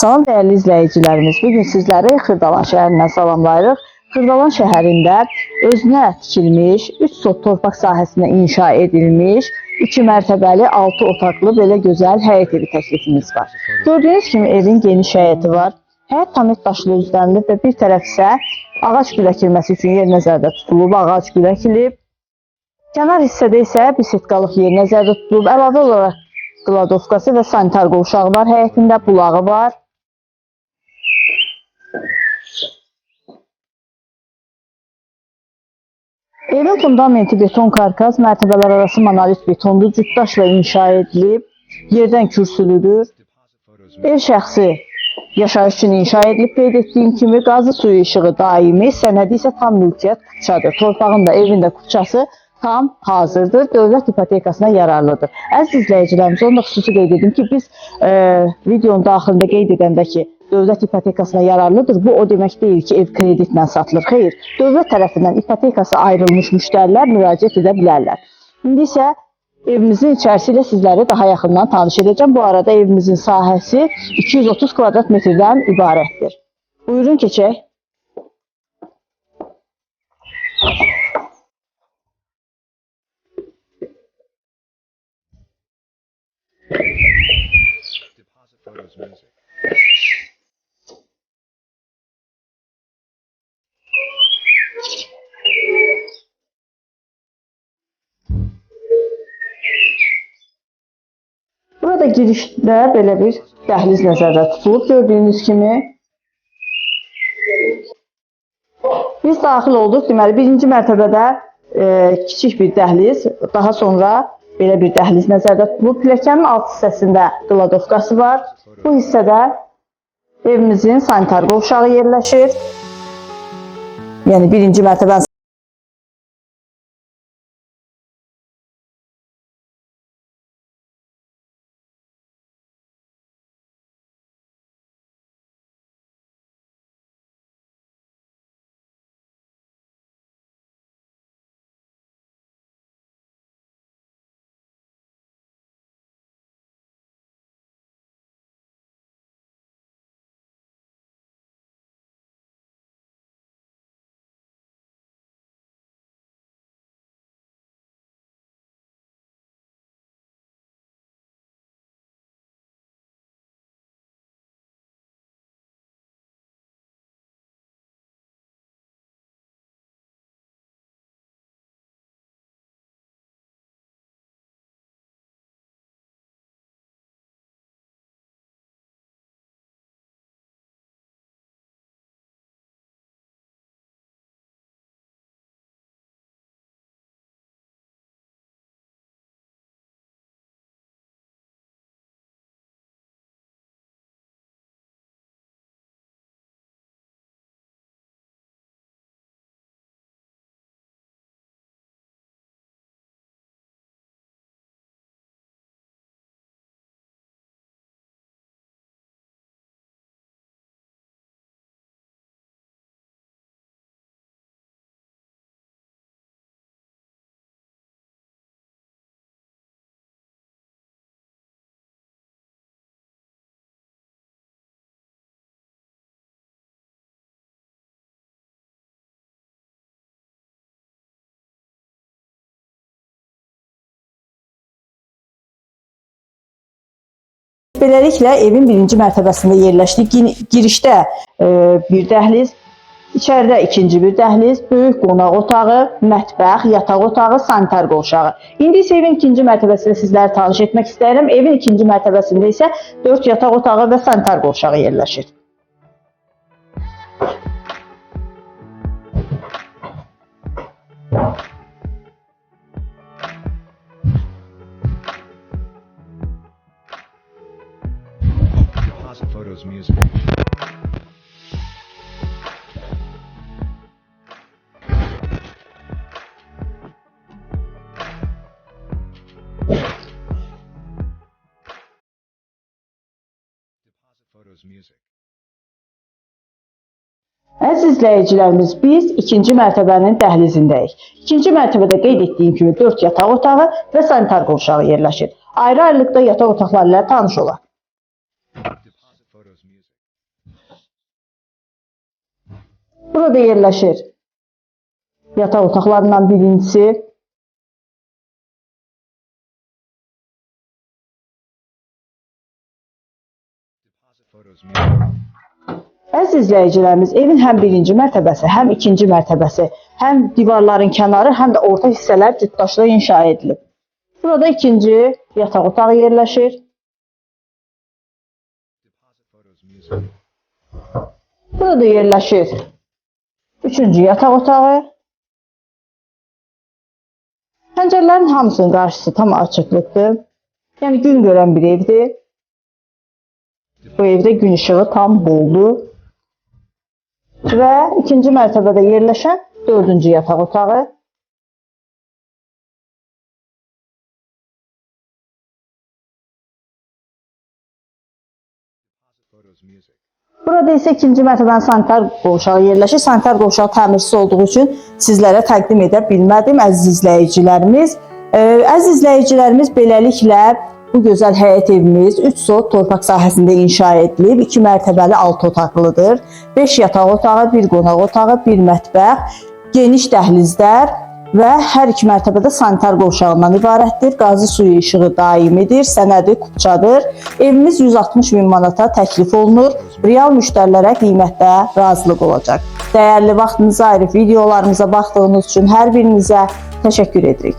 Salam dəyərli izləyicilərimiz. Bu gün sizləri Xırdalan şəhərindən salamlayırıq. Xırdalan şəhərində özünə tikilmiş 3 sot torpaq sahəsində inşa edilmiş 2 mərtəbəli 6 otaqlı belə gözəl həyət evi təklifimiz var. Gördüyünüz kimi evin geniş həyəti var. Həyət tam et daşlı üzlənilib və bir tərəf isə ağac güləkilməsi üçün yer nəzərdə tutulub, ağac güləkilib. Kənar hissədə isə bisetqalıq yer nəzərdə tutulub. Əlavə olaraq qladovkası və sanitar qovşağı var həyətində, bulağı var. Evin fundamenti beton karkas, mərtəbələr arası monolit betondur, cütdaşla inşa edilib, yerdən kürsülüdür. Ev şəxsi yaşayış üçün inşa edilib, qeyd etdiyim kimi qazı suyu işığı daimi, sənədi isə tam mülkiyyət kupçadır. Torpağın da, evin də kupçası tam hazırdır, dövlət ipotekasına yararlıdır. Əziz izləyicilərimiz, onu da xüsusi qeyd edim ki, biz e, videonun daxilində qeyd edəndə ki, dövlət ipotekasına yararlıdır. Bu o demək deyil ki, ev kreditlə satılır. Xeyr, dövlət tərəfindən ipotekası ayrılmış müştərilər müraciət edə bilərlər. İndi isə evimizin içərisi ilə sizləri daha yaxından tanış edəcəm. Bu arada evimizin sahəsi 230 kvadrat metrdən ibarətdir. Buyurun keçək. Deposit photos music. Burada girişdə belə bir dəhliz nəzərdə tutulub gördüyünüz kimi. Biz daxil olduq. Deməli, birinci mərtəbədə e, kiçik bir dəhliz, daha sonra belə bir dəhliz nəzərdə tutulub. Pilləkənin alt hissəsində qladovkası var. Bu hissədə evimizin sanitar qovşağı yerləşir. Yəni birinci mərtəbənin Beləliklə evin birinci mərtəbəsində yerləşdik. Girişdə e, bir dəhliz, içəridə ikinci bir dəhliz, böyük qonaq otağı, mətbəx, yataq otağı, sanitar qovşağı. İndi isə evin ikinci mərtəbəsində sizləri tanış etmək istəyirəm. Evin ikinci mərtəbəsində isə 4 yataq otağı və sanitar qovşağı yerləşir. Photos music. Əziz izləyicilərimiz, biz ikinci mərtəbənin dəhlizindəyik. İkinci mərtəbədə qeyd etdiyim kimi 4 yataq otağı və sanitar qovşağı yerləşir. Ayrı-ayrılıqda yataq otaqları ilə tanış olaq. Photos music. Burada yerləşir yataq otaqlarından birincisi. Əziz izləyicilərimiz, evin həm birinci mərtəbəsi, həm ikinci mərtəbəsi, həm divarların kənarı, həm də orta hissələr cütdaşla inşa edilib. Burada ikinci yataq otağı yerləşir. Deposit photos music. Burada yerləşir üçüncü yataq otağı. Pəncərələrin hamısının qarşısı tam açıqlıqdır. Yəni gün görən bir evdir. Bu evdə gün işığı tam boldur. Və ikinci mərtəbədə yerləşən dördüncü yataq otağı. Burada isə ikinci mərtəbənin sanitar qovşağı yerləşir. Sanitar qovşağı təmirsiz olduğu üçün sizlərə təqdim edə bilmədim əziz izləyicilərimiz. Ə, əziz izləyicilərimiz beləliklə bu gözəl həyət evimiz 3 sot torpaq sahəsində inşa edilib. 2 mərtəbəli 6 otaqlıdır. 5 yataq otağı, 1 qonaq otağı, 1 mətbəx, geniş dəhlizlər və hər iki mərtəbədə sanitar qovşağından ibarətdir. Qazı suyu işığı daimidir, sənədi kupçadır. Evimiz 160 min manata təklif olunur. Real müştərilərə qiymətdə razılıq olacaq. Dəyərli vaxtınızı ayırıb videolarımıza baxdığınız üçün hər birinizə təşəkkür edirik.